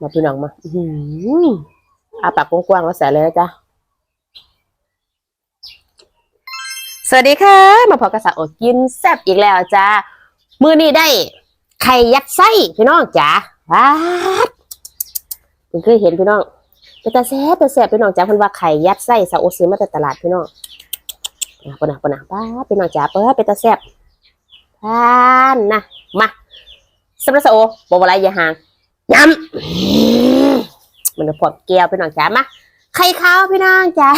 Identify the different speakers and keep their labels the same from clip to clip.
Speaker 1: มาพี่น้องมาอืออาปากกว้างๆแล้วใส่เลยนะจ๊ะ สวัสดีค่ะ มาพบกับสาวโอกินแซ่บอีกแล้วจ้ามือนี้ได้ ไข่ยัดไส้พี่น้องจ๋าว้าดเพิ่งเคยเห็นพี่น้องเป็นตาแซ่บตาแซ่บพี่น้องจ๋าเพิ่นว่าไข่ยัดไส้สาวโอซื้อมาจากตลาดพี่น้องนะปนะปนะป้าพี่น้องจ๋าเปิดเป็นตาแซ่บทานนะมาสำหรับสาวโอบอกอะไรอย่าห่าง ยำมันจะพอดแก้วพี่น้องจ๋ามาไข่ขาวพี่น้องจ๋า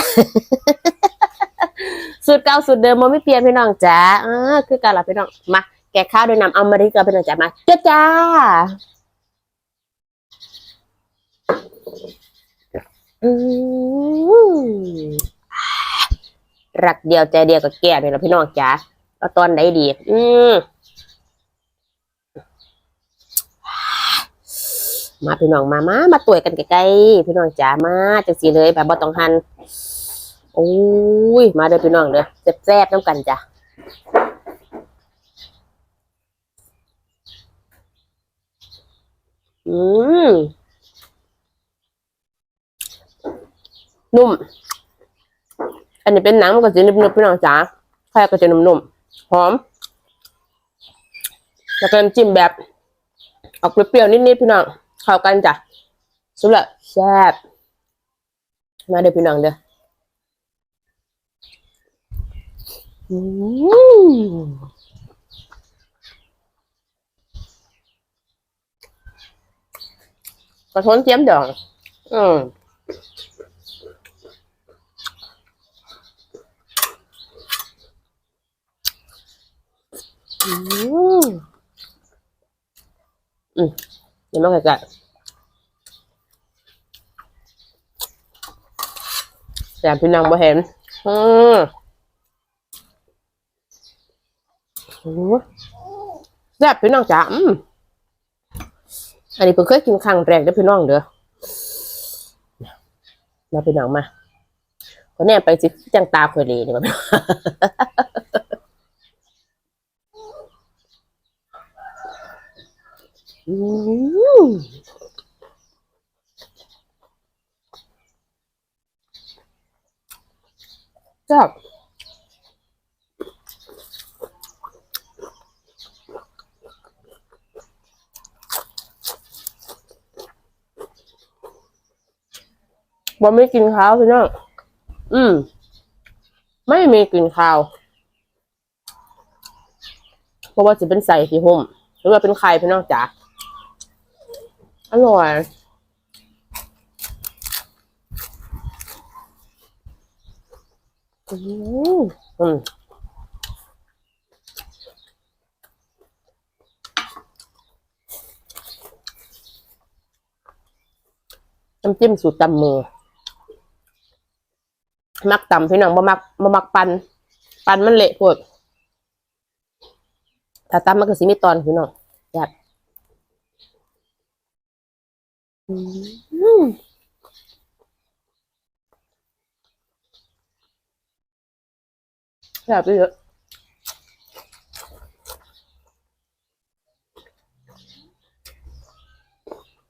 Speaker 1: สูตรเก่าสูตรเดิมมันไม่เปลี่ยนพี่น้องจ๋าอ่าคือกันละพี่น้องมาแกะข้าวด้วยน้ำอเมริกาพี่น้องจ๋ามาจ้าจ้าอืมรักเดียวใจเดียวกับแก่นี่แหละพี่น้องจ๋าเอาตอนไหนดี อืม มาพี่น้องมามามาต่วยกันใกล้ๆพี่น้องจ๋ามาจังสีเลยแบบบ่ต้องหันโอ้ยมาเด้อพี่น้องเด้อแซ่บๆน้ำกันจ้ะอืมนุ่ม อันนี้เป็นหนังมันก็จะนุ่มๆพี่น้องจ๋าไข่ก็จะนุ่มๆหอมแล้วก็น้ำจิ้มแบบ ออกเปรี้ยวๆนิดๆพี่น้อง เข้ากันจ้ะสุดละแซ่บมาเด้อพี่น้องเด้ออืมกระท้นเจียมดอง อืมอืมอืม เดี๋ยวมาไก่ๆแต่พี่น้องบ่เห็นอืมโอ้แซ่บพี่น้องจ๋าอืมอันนี้เพิ่งเคยกินครั้งแรกเด้อพี่น้องเด้อมาพี่น้องมาก็แน่ไปสิจังตาคอยเลยนี่มาพี่น้องอืม แซ่บบอไม่กินข้าวพี่น้อง อืม ไม่มีกินข้าว เพราะว่าจะเป็นใส่ที่ห่มหรือว่าเป็นไข่พี่น้องจ๋า อร่อย อืมอืมน้ำจิ้มสูตรตำมือ มักตำพี่น้องบ่มักบ่มักปัน ปันมันเละโพดถ้าตำมันก็สิมีตอนพี่น้องอยากอืมอยากไปเยอะ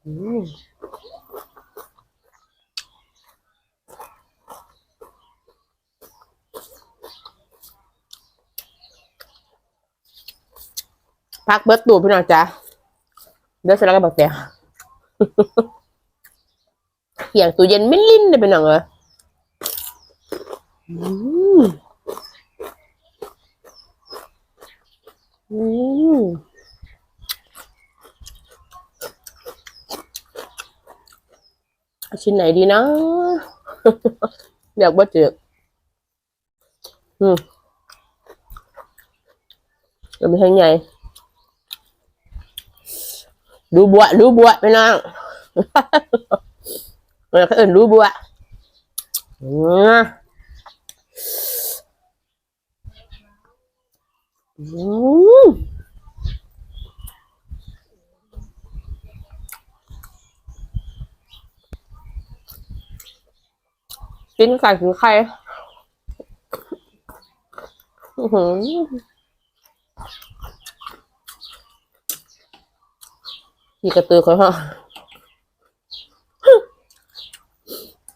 Speaker 1: อืมพักเบิร์ดตูพี่น้องจ้าเดี๋ยวเสร็จแล้วก็บอกแต่ เขียงตู้เย็นไม่ลิ้นเลยพี่น้องเอ้ยอืมอืมเอาชิ้นไหนดีนะอยากว่าเจออืมจะไม่ใช่ไง ดูบัวดูบัวไปน้องมันก็เอินดูบัวอืมกินไก่กินไข่อือหือ มีกระตือเขาฮะ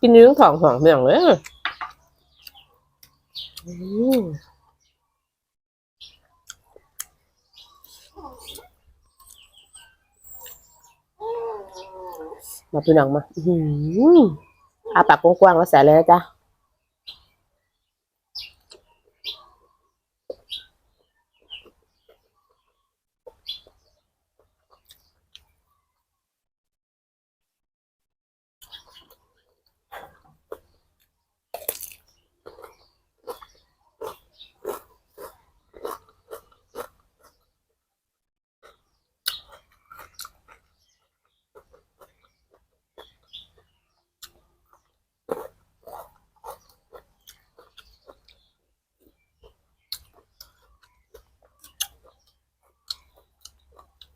Speaker 1: กินนิ้วสองสองเมี่ยงเลยมาพี่น้องมาอาปากกว้างๆแล้วแสเลยนะจ๊ะ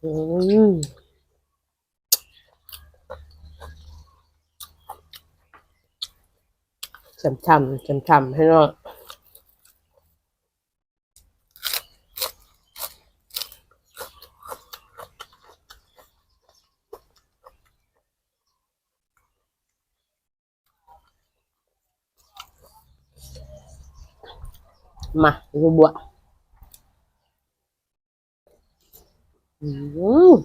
Speaker 1: อืมช่ำๆช่ำๆให้เนาะมาดูบัว อืม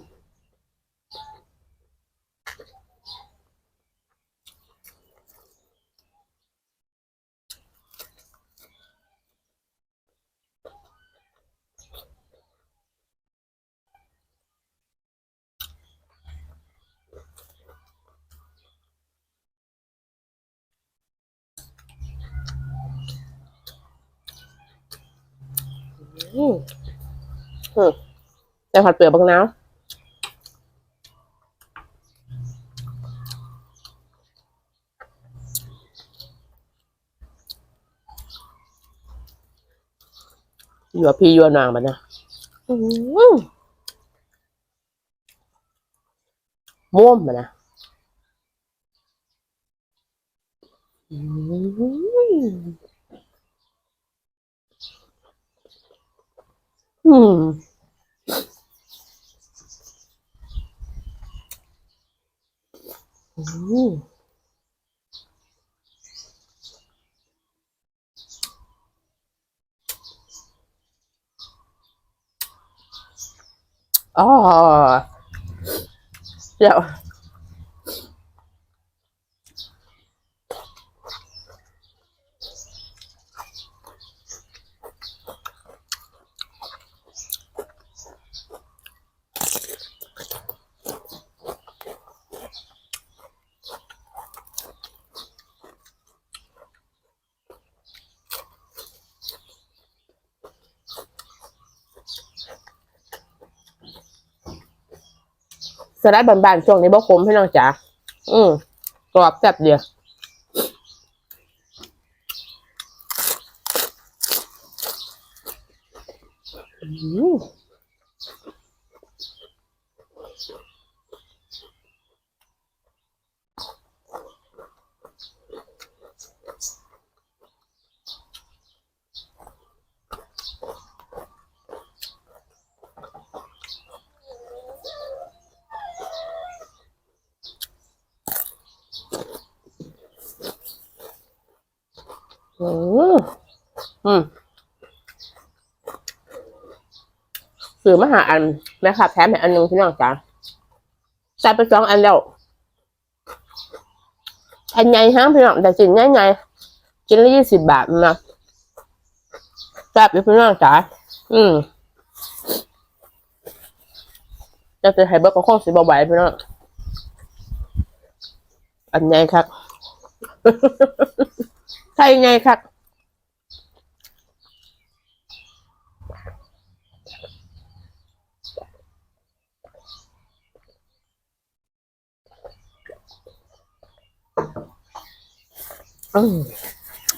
Speaker 1: อืมอืม แต่ผัดเปลือกบางน้ำอยู่กับพี่อยัวนางมันนะอืมม่วมมันนะอืม อืมอื สลัดบานๆช่วงนี้บ่คมให้น้องจ๋าอืมกรอบแซ่บเดียวอืม อืมอืมซื้อมาหาอันแม่ค่ะแถมให้อันหนึงพี่น้องจ๋าใส่ไปสองอันแล้วอันใหญ่ห้างพี่น้องแต่ชิ้นใหญ่ๆชิ้นละยี่สิบบาทนะแซ่บอยู่พี่น้องจ๋าอืมจะจะให้เบิร์ก็คงสิบไหวพี่น้องอันใหญ่ครับ ใช่ไงครับ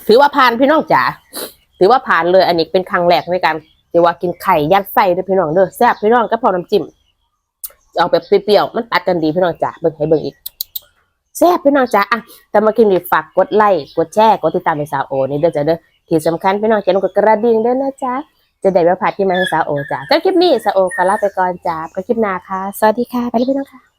Speaker 1: ถือว่าผ่านพี่น้องจ๋าถือว่าผ่านเลย อันนี้เป็นครั้งแรกในการที่ว่ากินไข่ยัดไส้ด้วยพี่น้องเด้อแซ่บพี่น้องก็พอน้ำจิ้มเอาแบบเปรี้ยวๆมันตัดกันดีพี่น้องจ๋าเบิ่งให้เบิ่งอีก แซ่บพี่น้องจ้าอะแต่มากินดีฝากกดไลค์กดแชร์กดติดตามในสาวโอนี่เด้อจ้ะเด้อที่สำคัญพี่น้องจะลงกดกระดิ่งด้วยนะจ้าจะได้ไม่พลาดที่มาของสาวโอจ้าจาคลิปนี้สาวโอขอลาไปก่อนจ้าไปคลิปหน้าค่ะสวัสดีค่ะไปแล้วพี่น้องค่ะ